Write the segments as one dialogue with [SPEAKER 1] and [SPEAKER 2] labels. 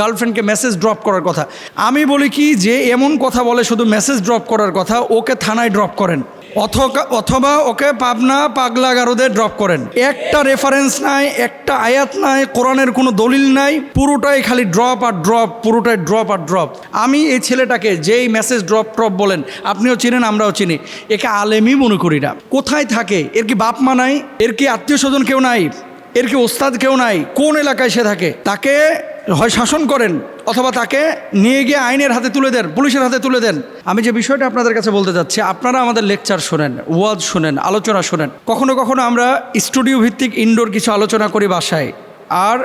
[SPEAKER 1] গার্লফ্রেন্ডকে message drop করার কথা। আমি বলি কি যে, এমন কথা বলে শুধু মেসেজ ড্রপ করার কথা, ওকে থানায় ড্রপ করেন। অথবা ওকে পাবনা পাগলা গারদে ড্রপ করেন। একটা রেফারেন্স নাই, একটা আয়াত নাই, কোরআনের কোনো দলিল নাই, পুরোটাই খালি ড্রপ আর ড্রপ পুরোটাই ড্রপ আর ড্রপ আমি এই ছেলেটাকে যেই মেসেজ ড্রপ ড্রপ বলেন, আপনিও চিনেন, আমরাও চিনি, একে আলেমই মনে করি না। কোথায় থাকে? এর কি বাপ মা নাই? এর কি আত্মীয় স্বজন কেউ নাই? এর কি ওস্তাদ কেউ নাই? কোন এলাকায় সে থাকে? তাকে হয় শাসন করেন অথবা তাকে নিয়ে গিয়ে আইনের হাতে তুলে দেন, পুলিশের হাতে তুলে দেন। আমি যে বিষয়টা আপনাদের কাছে বলতে যাচ্ছি, আপনারা আমাদের লেকচার শোনেন, ওয়াজ শোনেন, আলোচনা শোনেন। কখনো কখনো আমরা স্টুডিও ভিত্তিক ইনডোর কিছু আলোচনা করি বাসায়। আর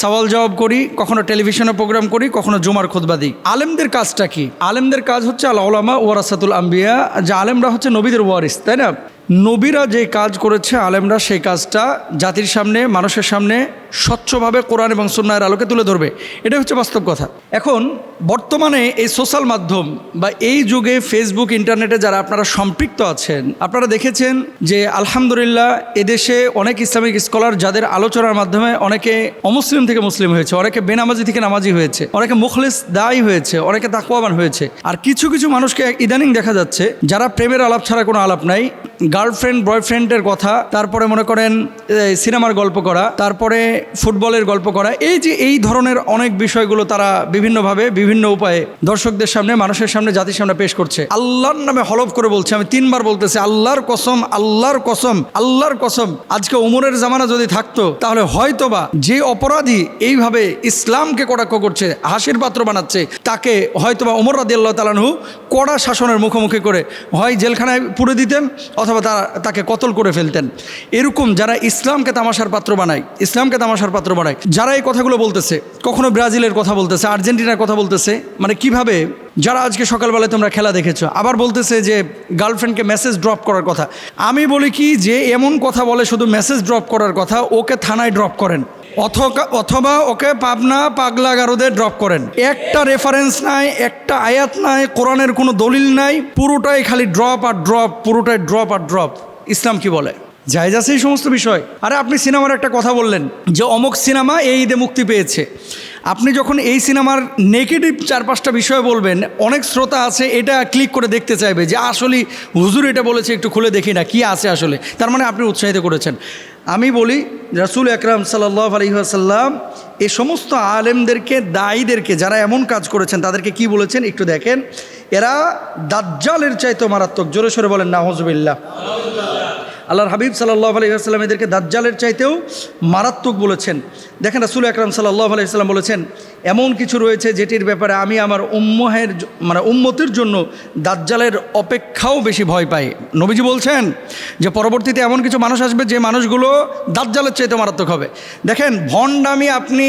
[SPEAKER 1] সওয়াল জবাব করি, কখনো টেলিভিশনে প্রোগ্রাম করি, কখনো জুমার খুতবা দিই। আলেমদের কাজটা কি? আলেমদের কাজ হচ্ছে আল ওলামা ওয়ারাসাতুল আম্বিয়া, যে আলেমরা হচ্ছে নবীদের ওয়ারিস, তাই না? নবীরা যে কাজ করেছে, আলেমরা সেই কাজটা জাতির সামনে, মানুষের সামনে স্বচ্ছভাবে কোরআন এবং সুন্নায়ের আলোকে তুলে ধরবে। এটা হচ্ছে বাস্তব কথা। এখন, বর্তমানে এই সোশ্যাল মাধ্যম বা এই যুগে ফেসবুক, ইন্টারনেটে যারা আপনারা সম্পৃক্ত আছেন, আপনারা দেখেছেন যে আলহামদুলিল্লাহ এদেশে অনেক ইসলামিক স্কলার যাদের আলোচনার মাধ্যমে অনেকে অমুসলিম থেকে মুসলিম হয়েছে, অনেকে বেনামাজি থেকে নামাজি হয়েছে, অনেকে মুখলিস দায়ী হয়েছে, অনেকে তাকুয়াবান হয়েছে। আর কিছু কিছু মানুষকে ইদানিং দেখা যাচ্ছে যারা প্রেমের আলাপ ছাড়া কোনো আলাপ নাই, গার্লফ্রেন্ড, বয়ফ্রেন্ডের কথা, তারপরে মনে করেন সিনেমার গল্প করা, তারপরে ফুটবলের গল্প করা। এই যে এই ধরনের অনেক বিষয়গুলো তারা বিভিন্নভাবে বিভিন্ন উপায়ে দর্শকদের সামনে, মানুষের সামনে, জাতির সামনে পেশ করছে। আল্লাহর নামে হলফ করে বলছে। আমি তিনবার বলতেছি, আল্লাহর কসম আল্লাহর কসম আল্লাহর কসম। আজকে উমরের জামানা যদি থাকতো, তাহলে হয়তোবা যে অপরাধী এইভাবে ইসলামকে কটাক্ষ করছে, হাসির পাত্র বানাচ্ছে, তাকে হয়তোবা রাদি আল্লাহ তালানহু কড়া শাসনের মুখোমুখি করে, হয় জেলখানায় পুরে দিতেন, অথবা তারা তাকে কতল করে ফেলতেন। এরকম যারা ইসলামকে তামাশার পাত্র বানায়, ইসলামকে তামাশার পাত্র বানায়। যারা এই কথাগুলো বলতেছে, কখনো ব্রাজিলের কথা বলতেছে, আর্জেন্টিনার কথা বলতেছে মানে কীভাবে, যারা আজকে সকালবেলায় তোমরা খেলা দেখেছ, আবার বলতেছে যে গার্লফ্রেন্ডকে মেসেজ ড্রপ করার কথা। আমি বলি কি যে, এমন কথা বলে শুধু মেসেজ ড্রপ করার কথা, ওকে থানায় ড্রপ করেন। অথবা ওকে পাবনা পাগলা গারদে ড্রপ করেন। একটা রেফারেন্স নাই, একটা আয়াত নাই, কোরআনের কোনো দলিল নাই, পুরোটাই খালি ড্রপ আর ড্রপ পুরোটাই ড্রপ আর ড্রপ ইসলাম কি বলে? জায়জ আছে এই সমস্ত বিষয়। আরে আপনি সিনেমার একটা কথা বললেন, যে অমুক সিনেমা এই ঈদে মুক্তি পেয়েছে। আপনি যখন এই সিনেমার নেগেটিভ চার পাঁচটা বিষয় বলবেন, অনেক শ্রোতা আছে এটা ক্লিক করে দেখতে চাইবে যে, আসলে হুজুর এটা বলেছে, একটু খুলে দেখি না, কি আছে আসলে। তার মানে আপনি উৎসাহিত করেছেন। আমি বলি, রাসুল আকরাম সাল্লাহ আলহিহাসাল্লাম এ সমস্ত আলেমদেরকে, দায়ীদেরকে যারা এমন কাজ করেছেন, তাদেরকে কি বলেছেন একটু দেখেন। এরা দাজ্জালের চাইতে মারাত্মক, জোরে সোরে বলেন নাহজবিল্লা আল্লাহর হাবিব সাল্লাহ আলহিহাস্লাম এদেরকে দাজ্জালের চাইতেও মারাত্মক বলেছেন। দেখেন রাসুল আকরাম সাল্লাহ আলহিহাস্লাম বলেছেন, এমন কিছু রয়েছে যেটির ব্যাপারে আমি আমার উম্মহের মানে উম্মতির জন্য দাজ্জালের অপেক্ষাও বেশি ভয় পাই। নবীজি বলছেন যে, পরবর্তীতে এমন কিছু মানুষ আসবে যে মানুষগুলো দাজ্জালের চাইতে মারাত্মক হবে। দেখেন, ভণ্ডামি আপনি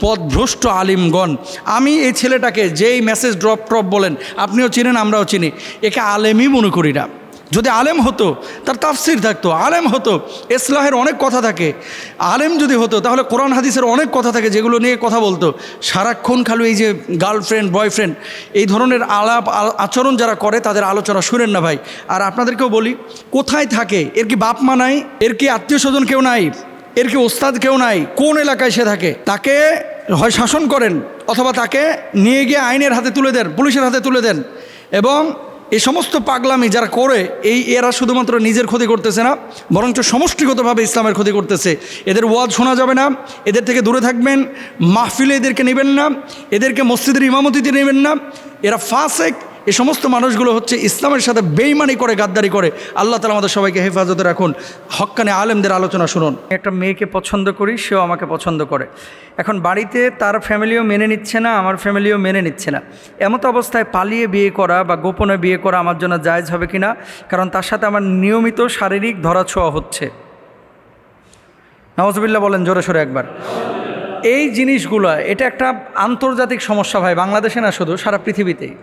[SPEAKER 1] পথভ্রষ্ট আলিমগণ। আমি এই ছেলেটাকে যেই মেসেজ ড্রপ ড্রপ বলেন, আপনিও চিনেন, আমরাও চিনি। একে আলেমই মনে করি না। যদি আলেম হতো, তার তাফসির থাকতো। আলেম হতো, ইসলাহের অনেক কথা থাকে। আলেম যদি হতো, তাহলে কোরআন, হাদিসের অনেক কথা থাকে যেগুলো নিয়ে কথা বলতো। সারাক্ষণ খালি এই যে গার্লফ্রেন্ড বয়ফ্রেন্ড এই ধরনের আলাপ আচরণ যারা করে, তাদের আলোচনা শুনেন না ভাই। আর আপনাদেরকেও বলি, কোথায় থাকে? এর কি বাপ মা নাই? এর কি আত্মীয় স্বজন কেউ নাই? এর কি ওস্তাদ কেউ নাই? কোন এলাকায় সে থাকে? তাকে হয় শাসন করেন অথবা তাকে নিয়ে গিয়ে আইনের হাতে তুলে দেন, পুলিশের হাতে তুলে দেন। এবং এই সমস্ত পাগলামি যারা করে, এই এরা শুধুমাত্র নিজের ক্ষতি করতেছে না, বরঞ্চ সমষ্টিগতভাবে ইসলামের ক্ষতি করতেছে। এদের ওয়াজ শোনা যাবে না, এদের থেকে দূরে থাকবেন, মাহফিলে এদেরকে নেবেন না, এদেরকে মসজিদের ইমামতিতে নেবেন না। এরা ফাসেক এই সমস্ত মানুষগুলো হচ্ছে ইসলামের সাথে বেইমানি করে, গাদ্দারি করে। আল্লাহ তালা আমাদের সবাইকে হেফাজতে রাখুন। হক্কানে আলেমদের আলোচনা শুনুন। একটা মেয়েকে পছন্দ করি, সেও আমাকে পছন্দ করে। এখন বাড়িতে তার ফ্যামিলিও মেনে নিচ্ছে না, আমার ফ্যামিলিও মেনে নিচ্ছে না। এমত অবস্থায় পালিয়ে বিয়ে করা বা গোপনে বিয়ে করা আমার জন্য জায়েজ হবে কি না কারণ তার সাথে আমার নিয়মিত শারীরিক ধরাছোঁয়া হচ্ছে। নওয়াজবিল্লা বলেন জোরে সোরে একবার। এই জিনিসগুলো, এটা একটা আন্তর্জাতিক সমস্যা ভাই, বাংলাদেশে না শুধু, সারা পৃথিবীতেই।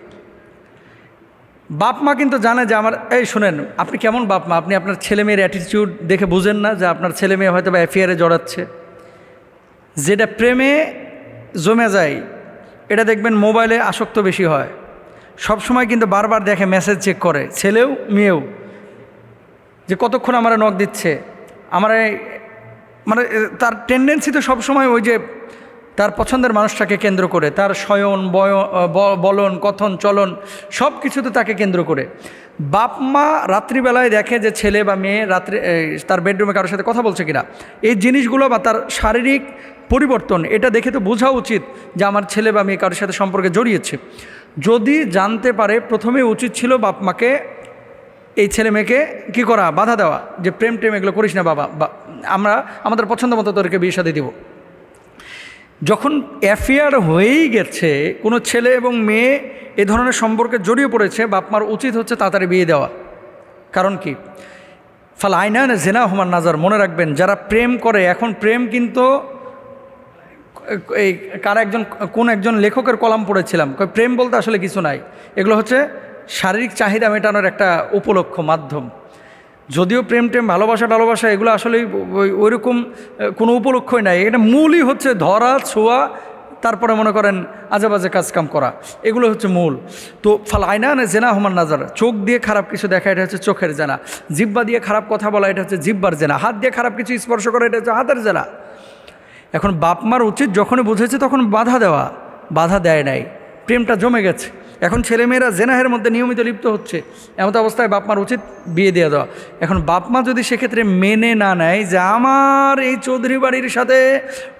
[SPEAKER 1] বাপ মা কিন্তু জানে যে আমার, এই শুনেন, আপনি কেমন বাপ মা? আপনি আপনার ছেলে মেয়ের অ্যাটিটিউড দেখে বুঝেন না যে আপনার ছেলে মেয়ে হয়তো বা অ্যাফেয়ারে জড়াচ্ছে। যেটা প্রেমে জমে যায়, এটা দেখবেন মোবাইলে আসক্ত বেশি হয়। সব সময় কিন্তু বারবার দেখে মেসেজ চেক করে, ছেলেও, মেয়েও, যে কতক্ষণ আমার নখ দিচ্ছে। আমার মানে তার টেন্ডেন্সি তো সবসময় ওই যে তার পছন্দের মানুষটাকে কেন্দ্র করে, তার শয়ন, বয় বলন, কথন, চলন সব কিছুতে তাকে কেন্দ্র করে। বাপ মা রাত্রিবেলায় দেখে যে ছেলে বা মেয়ে রাত্রি তার বেডরুমে কারোর সাথে কথা বলছে কিনা, এই জিনিসগুলো বা তার শারীরিক পরিবর্তন, এটা দেখে তো বোঝা উচিত যে আমার ছেলে বা মেয়ে কারোর সাথে সম্পর্কে জড়িয়েছে। যদি জানতে পারে প্রথমে উচিত ছিল বাপ মাকে, এই ছেলে মেয়েকে কী করা, বাধা দেওয়া, যে প্রেম টেম এগুলো করিস না বাবা, বা আমরা, আমাদের পছন্দ মতো তোদেরকে বিয়ে সাথে দিব। যখন অ্যাফেয়ার হয়েই গেছে, কোনো ছেলে এবং মেয়ে এ ধরনের সম্পর্কে জড়িয়ে পড়েছে বাপমার উচিত হচ্ছে তাড়াতাড়ি বিয়ে দেওয়া। কারণ কি? ফাল আইনা জেনা হুমার নাজার, মনে রাখবেন, যারা প্রেম করে, এখন প্রেম কিন্তু এই কার একজন, কোন একজন লেখকের কলাম পড়েছিলাম প্রেম বলতে আসলে কিছু নাই। এগুলো হচ্ছে শারীরিক চাহিদা মেটানোর একটা উপলক্ষ, মাধ্যম। যদিও প্রেম, টেম, ভালোবাসা, টালোবাসা, এগুলো আসলে ওই রকম কোনো উপলক্ষই নাই। এটা মূলই হচ্ছে ধরা, ছোঁয়া, তারপরে মনে করেন আজেবাজে কাজকাম করা। এগুলো হচ্ছে মূল। তো ফাল আয়না না জেনা হুমান নাজার, চোখ দিয়ে খারাপ কিছু দেখা, এটা হচ্ছে চোখের জেনা। জিব্বা দিয়ে খারাপ কথা বলা, এটা হচ্ছে জিব্বার জেনা। হাত দিয়ে খারাপ কিছু স্পর্শ করা, এটা হচ্ছে হাতের জেনা। এখন বাপ মার উচিত যখনই বুঝেছে, তখন বাধা দেওয়া। বাধা দেয় নাই। প্রেমটা জমে গেছে। এখন ছেলেমেয়েরা জেনাহের মধ্যে নিয়মিত লিপ্ত হচ্ছে। এমত অবস্থায় বাপ মার উচিত বিয়ে দিয়ে দেওয়া। এখন বাপ মা যদি সেক্ষেত্রে মেনে না নেয় যে আমার এই চৌধুরী বাড়ির সাথে,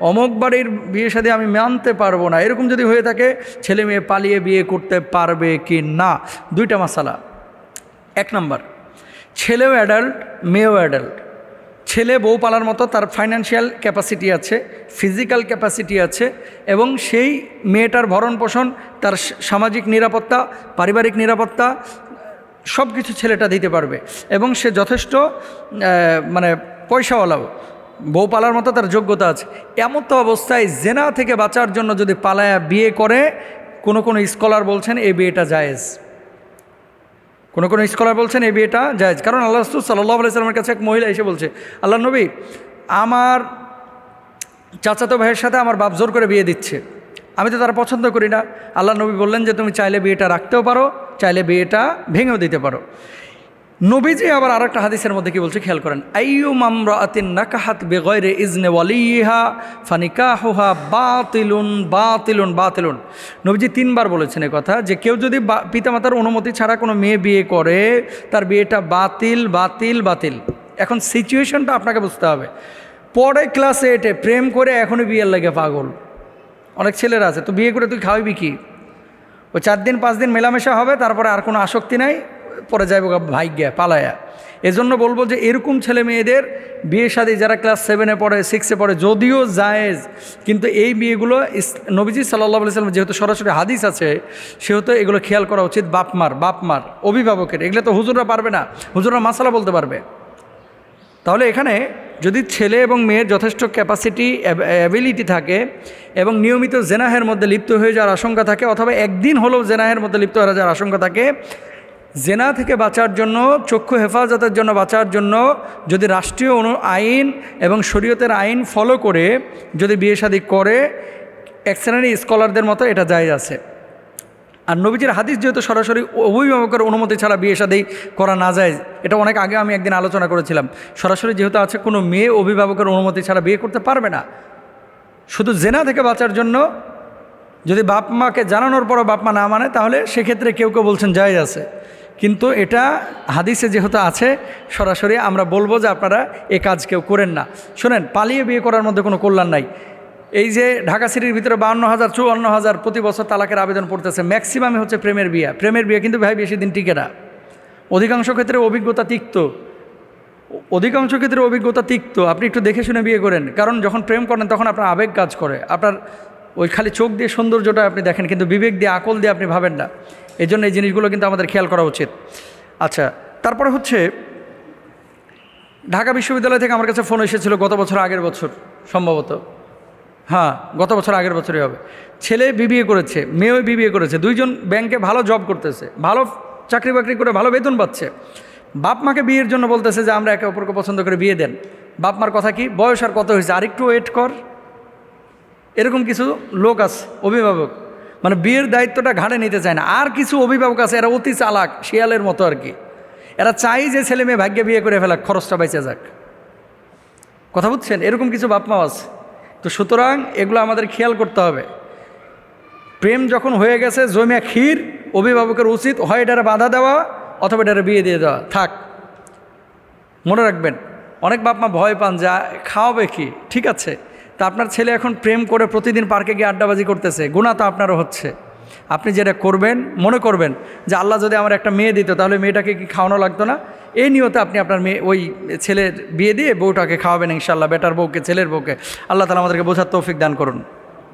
[SPEAKER 1] অমুক বাড়ির বিয়ের সাথে আমি মানতে পারব না, এরকম যদি হয়ে থাকে ছেলে মেয়ে পালিয়ে বিয়ে করতে পারবে কি না? দুইটা মশালা এক নম্বর, ছেলেও অ্যাডাল্ট মেয়েও অ্যাডাল্ট ছেলে বউ পালার মতো তার ফাইন্যান্সিয়াল ক্যাপাসিটি আছে ফিজিক্যাল ক্যাপাসিটি আছে এবং সেই মেয়েটার ভরণ পোষণ তার সামাজিক নিরাপত্তা, পারিবারিক নিরাপত্তা সব কিছু ছেলেটা দিতে পারবে এবং সে যথেষ্ট মানে পয়সাওয়ালাও। বউ পালার মতো তার যোগ্যতা আছে। এমন তো অবস্থায় জেনা থেকে বাঁচার জন্য যদি পালায়া বিয়ে করে, কোনো কোনো স্কলার বলছেন, এই বিয়েটা জায়েজ। কোনো কোনো স্কলার বলছেন এই বিয়েটা জায়জ। কারণ আল্লাহ রসুল সাল্লাহ আলাইসালামের কাছে এক মহিলা এসে বলছে, আল্লাহ নবী, আমার চাচাতো ভাইয়ের সাথে আমার বাপ জোর করে বিয়ে দিচ্ছে। আমি তো তারা পছন্দ করি না। আল্লাহ নবী বললেন যে, তুমি চাইলে বিয়েটা রাখতেও পারো, চাইলে বিয়েটা ভেঙেও দিতে পারো। নবীজি আবার আর একটা হাদিসের মধ্যে কি বলছে? খেয়াল করেন। আইয়ু মামরাতিন নাকাহাত বেগয়রে ইজনে ওয়ালিহা ফানিকাহুহা বাতিলুন বাতিলুন বাতিলুন। নবীজি তিনবার বলেছেন কথা যে কেউ যদি বা- পিতামাতার অনুমতি ছাড়া কোনো মেয়ে বিয়ে করে, তার বিয়েটা বাতিল বাতিল বাতিল। এখন সিচুয়েশনটা আপনাকে বুঝতে হবে। পরে ক্লাসে এটে প্রেম করে এখনই বিয়ের লাগে পাগল। অনেক ছেলেরা আছে, তো বিয়ে করে তুই খাওয়াবি কি? ও চার দিন, পাঁচ দিন মেলামেশা হবে, তারপরে আর কোনো আসক্তি নাই। পরে যাইব ভাগ্যা পালায়া। এজন্য বলব যে এরকম ছেলে মেয়েদের বিয়ে শাদী যারা ক্লাস সেভেনে পড়ে সিক্সে পড়ে, যদিও জায়েজ, কিন্তু এই বিয়েগুলো নবীজি সাল্লাহ সাল্লাম যেহেতু সরাসরি হাদিস আছে, সেহেতু এগুলো খেয়াল করা উচিত বাপমার বাপমার, অভিভাবকের। এগুলো তো হুজুররা পারবে না, হুজুররা মাসালা বলতে পারবে। তাহলে এখানে যদি ছেলে এবং মেয়ের যথেষ্ট ক্যাপাসিটি অ্যাবিলিটি থাকে এবং নিয়মিত জেনাহের মধ্যে লিপ্ত হয়ে যাওয়ার আশঙ্কা থাকে, অথবা একদিন হলেও জেনাহের মধ্যে লিপ্ত হয়ে যাওয়ার আশঙ্কা থাকে জেনা থেকে বাঁচার জন্য, চক্ষু হেফাজতের জন্য বাঁচার জন্য যদি রাষ্ট্রীয় অনু আইন এবং শরীয়তের আইন ফলো করে, যদি বিয়ে শাদী করে, এক স্কলারদের মতো এটা যায় আছে। আর নবীজির হাদিস যেহেতু সরাসরি অভিভাবকের অনুমতি ছাড়া বিয়ে শাদী করা না যায়, এটা অনেক আগে আমি একদিন আলোচনা করেছিলাম। সরাসরি যেহেতু আছে, কোনো মেয়ে অভিভাবকের অনুমতি ছাড়া বিয়ে করতে পারবে না। শুধু জেনা থেকে বাঁচার জন্য যদি বাপ মাকে জানানোর পরও বাপ মা না মানে তাহলে সেক্ষেত্রে কেউ কেউ বলছেন যায় আছে। কিন্তু এটা হাদিসে যেহেতু আছে, সরাসরি আমরা বলব যে আপনারা এ কাজ কেউ করেন না। শোনেন, পালিয়ে বিয়ে করার মধ্যে কোনো কল্যাণ নাই। এই যে ঢাকা সিটির ভিতরে বাউন্ন হাজার, চুয়ান্ন হাজার প্রতি বছর তালাকের আবেদন পড়তেছে, ম্যাক্সিমামই হচ্ছে প্রেমের বিয়ে। প্রেমের বিয়ে কিন্তু ভাই বেশি দিন টিকে না। অধিকাংশ ক্ষেত্রে অভিজ্ঞতা তিক্ত। অধিকাংশ ক্ষেত্রে অভিজ্ঞতা তিক্ত। আপনি একটু দেখে শুনে বিয়ে করেন। কারণ যখন প্রেম করেন, তখন আপনার আবেগ কাজ করে। আপনার ওই খালি চোখ দিয়ে সৌন্দর্যটা আপনি দেখেন, কিন্তু বিবেক দিয়ে, আকল দিয়ে আপনি ভাবেন না। এই জন্য এই জিনিসগুলো কিন্তু আমাদের খেয়াল করা উচিত। আচ্ছা তারপরে হচ্ছে, ঢাকা বিশ্ববিদ্যালয় থেকে আমার কাছে ফোন এসেছিল গত বছর আগের বছর, সম্ভবত। হ্যাঁ গত বছর আগের বছরই হবে। ছেলে বিবিএ করেছে মেয়েও বিবিএ করেছে, দুইজন ব্যাংকে ভালো জব করতেছে, ভালো চাকরি বাকরি করে ভালো বেতন পাচ্ছে। বাপ মাকে বিয়ের জন্য বলতেছে যে, আমরা একে অপরকে পছন্দ করে বিয়ে দেন। বাপ মার কথা কি? বয়স আর কত হয়েছে? আরেকটু ওয়েট কর। এরকম কিছু লোক আছে, অভিভাবক। মানে বিয়ের দায়িত্বটা ঘাড়ে নিতে চায় না। আর কিছু অভিভাবক আছে, এরা অতি চালাক, শিয়ালের মতো আর কি। এরা চাই যে ছেলে মেয়ে ভাগ্যে বিয়ে করে ফেলাক, খরচটা বেঁচে যাক। কথা বুঝছেন? এরকম কিছু বাপমাও আছে। তো সুতরাং এগুলো আমাদের খেয়াল করতে হবে। প্রেম যখন হয়ে গেছে জমিয়া ক্ষীর, অভিভাবকের উচিত হয় এটারে বাধা দেওয়া অথবা এটারে বিয়ে দিয়ে দেওয়া। থাক। মনে রাখবেন, অনেক বাপমা ভয় পান যা খাওয়াবে কি? ঠিক আছে। তা আপনার ছেলে এখন প্রেম করে প্রতিদিন পার্কে গিয়ে আড্ডাবাজি করতেছে। গুণা তো আপনারও হচ্ছে। আপনি যেটা করবেন, মনে করবেন যে আল্লাহ যদি আমার একটা মেয়ে দিত, তাহলে মেয়েটাকে কি খাওয়ানো লাগতো না? এই নিয়তে আপনি আপনার মেয়ে, ওই ছেলের বিয়ে দিয়ে বউটাকে খাওয়াবেন ইনশাল্লাহ বেটার বউকে, ছেলের বউকে। আল্লাহ তালা আমাদেরকে বোঝার তৌফিক দান করুন।